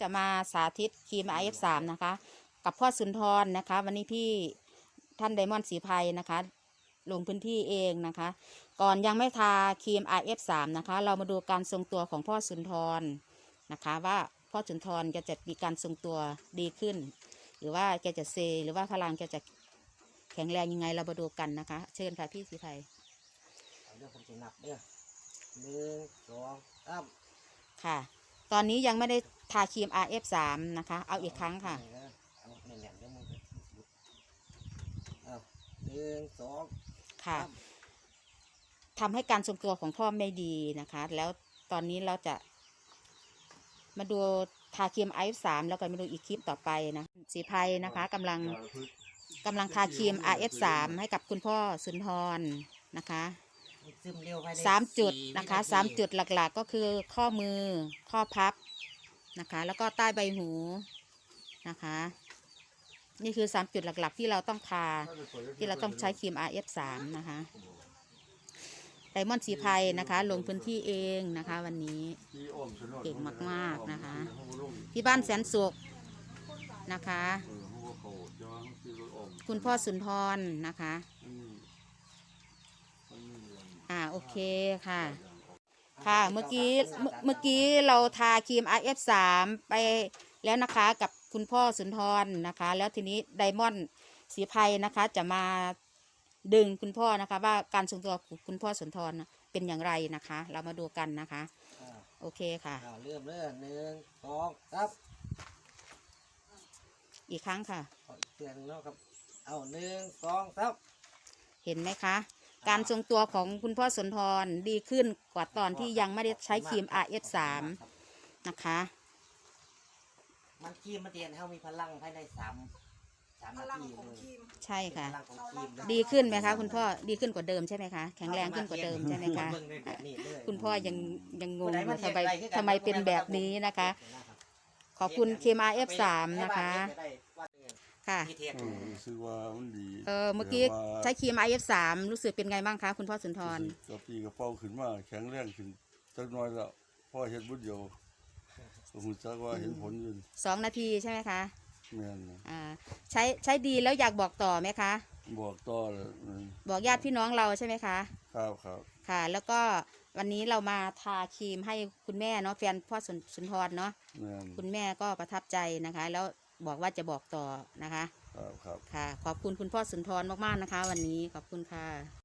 จะมาสาธิตครีม IF3 นะคะ กับพ่อสุนทรนะคะ วันนี้พี่ท่านไดมอนด์สีภัยนะคะ ลงพื้นที่เองนะคะ ก่อนยังไม่ทาครีม IF3 นะคะ เรามาดูการทรงตัวของพ่อสุนทรนะคะ ว่าพ่อสุนทรแกจะมีการทรงตัวดีขึ้น หรือว่าแกจะเซ หรือว่าพลังแกจะแข็งแรงยังไงเรามาดูกันนะคะ เชิญค่ะพี่สีภัยเอาเดี๋ยวผมจะนับเด้อหนึ่งสองสามค่ะ ตอนนี้ยังไม่ได้ ทาครีม RF3 นะคะ เอาอีกครั้งค่ะเอาแน่นๆเดี๋ยวมึงจะหลุดเอาหนึ่งสองค่ะสามทำให้การทรงตัวของพ่อไม่ดีนะคะ แล้วตอนนี้เราจะ มาดูทาครีม RF3 แล้วก็มาดูอีกคลิปต่อไปนะ สีภัยนะคะกำลังกำลังทาครีม RF3 ให้กับคุณพ่อสุนทรนะคะซึมเร็วภายในสามจุดสี่นะคะวิสามจุดหลักๆ ก็คือข้อมือข้อพับ นะคะ แล้วก็ใต้ใบหูนะคะ นี่คือสามจุดหลักๆ ที่เราต้องทาที่เราต้องใช้ครีม RF3 นะคะไดมอนด์สีภัยนะคะ ลงพื้นที่เองนะคะ วันนี้เก่งมากๆนะคะ ที่บ้านแสนสุขนะคะ คุณพ่อสุนทรนะคะ อ่าโอเคค่ะ ค่ะ เมื่อกี้เมื่อเมื่อกี้เราทาครีม RF3 ไปแล้วนะคะกับคุณพ่อสุนทรนะคะ แล้วทีนี้ไดมอนด์สีภัยนะคะ จะมาดึงคุณพ่อนะคะ ว่าการทรงตัวของคุณพ่อสุนทรน่ะเป็นอย่างไรนะคะ เรามาดูกันนะคะ อ่าโอเคค่ะ อ่าเริ่มเลยหนึ่งสองสามอีกครั้งค่ะเอาอีกเตือนงเนาะครับ เอาหนึ่งสองสามเห็นไหมคะ การทรงตัวของคุณพ่อสุนทรดีขึ้นกว่าตอนที่ยังไม่ได้ใช้ครีม RF3 นะคะ มันครีมมันเตียนให้เขามีพลังภายในสามสามพนาลังทีของเลยครีม ใช่ค่ะ พลังของครีมเลยดีขึ้นไหมคะคุณพ่อดีขึ้นกว่าเดิมใช่ไหมคะแข็งแรงขึ้นกว่าเดิมใช่ไหมคะ เบิ่งได้แบบนี้เลยคุณพ่อยังยังงงผู้ใดว่าทำไมเทียบด้คือกัทำไมเป็นแบบนี้นะคะ ขอบคุณเคมา F3 นะคะ ค่ะที่เทียบเออรู้สึกว่ามันดีเออเมื่อกี้แต่ว่าใช้ครีม IF3 รู้สึกเป็นไงบ้างคะคุณพ่อสุนทรกระปีกระเป๋าขึ้นมาแข็งแรงขึ้นจักหน้อยแล้วพ่อเฮ็ดบุญเดียวก็หูจักว่าเห็นผลอยู่สองนาทีใช่ไหมคะแม่นนะอ่าใช้ใช้ดีแล้วอยากบอกต่อไหมคะ บอกต่อเลยอืมบอกญาติพี่น้องเราใช่ไหมคะ ครับครับค่ะ แล้วก็วันนี้เรามาทาครีมให้คุณแม่เนาะแฟนพ่อสุนสุนทรเนาะแม่นคุณแม่ก็ประทับใจนะคะ แล้ว บอกว่าจะบอกต่อนะคะ ครับครับ ค่ะ ขอบคุณคุณพ่อสุนทรมากๆนะคะ วันนี้ขอบคุณค่ะ